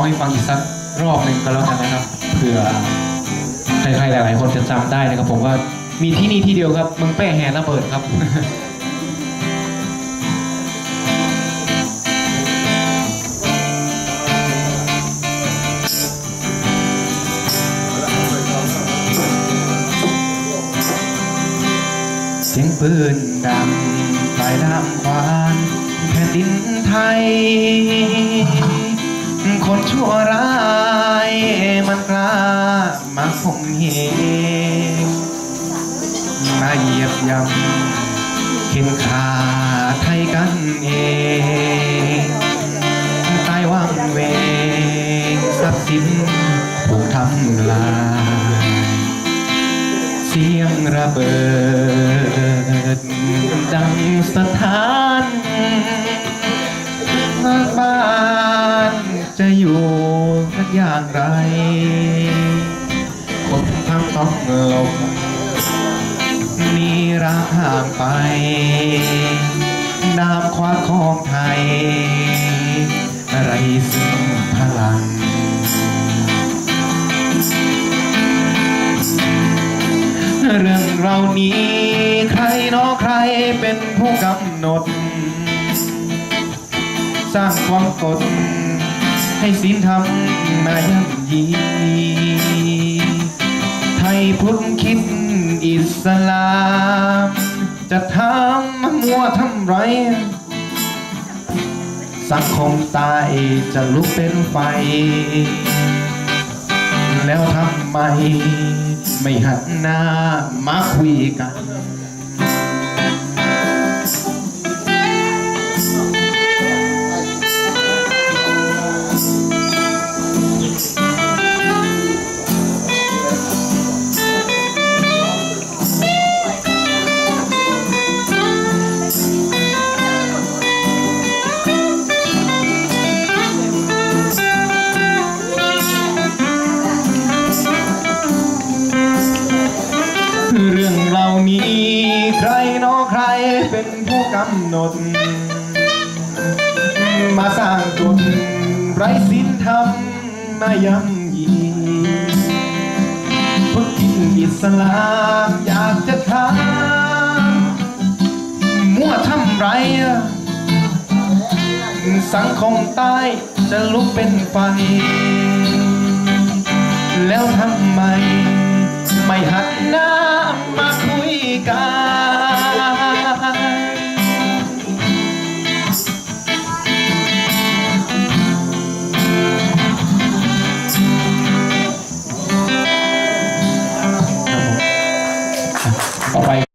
องให้ฟังอีกสักรอบหนึ่งก็แล้วกันนะครับเผื่อใครๆหลายๆคนจะจำได้นะครับ ผมว่ามีที่นี่ที่เดียวครับเมืองแป้แห่ระเบิดครับ เสียงปืนดังปลายน้ำควานแผ่นดินไทย คนชั่วร้ายมันกล้ามาข่มเหงมาเหยียบยำเข็นขาไทยกันเองตายว่างเวงทรัพย์สินถูกทำลายเสียงระเบิดดังสถานางไรคนทั้งต้องหลบหนีรักห่างไปน้ำคว้าของไทย ไรซึ่งพลัง เรื่องเรานี้ใครนอใครเป็นผู้กำหนด สร้างความกด ให้ศีลธรรมมาย่ำยีไทยพุทธคิดอิสลาม จะทำมัวทำไร สังคมตายจะลุกเป็นไฟ แล้วทำไม ไม่หันหน้ามาคุยกัน เป็นผู้กำหนด มาสร้างกฎไร้ศีลธรรมมาย่ำยีพุทธิอิสลามอยากจะถามมั่วทำไร สังคมใต้จะลุกเป็นไฟ แล้วทำไม ไม่หันหน้า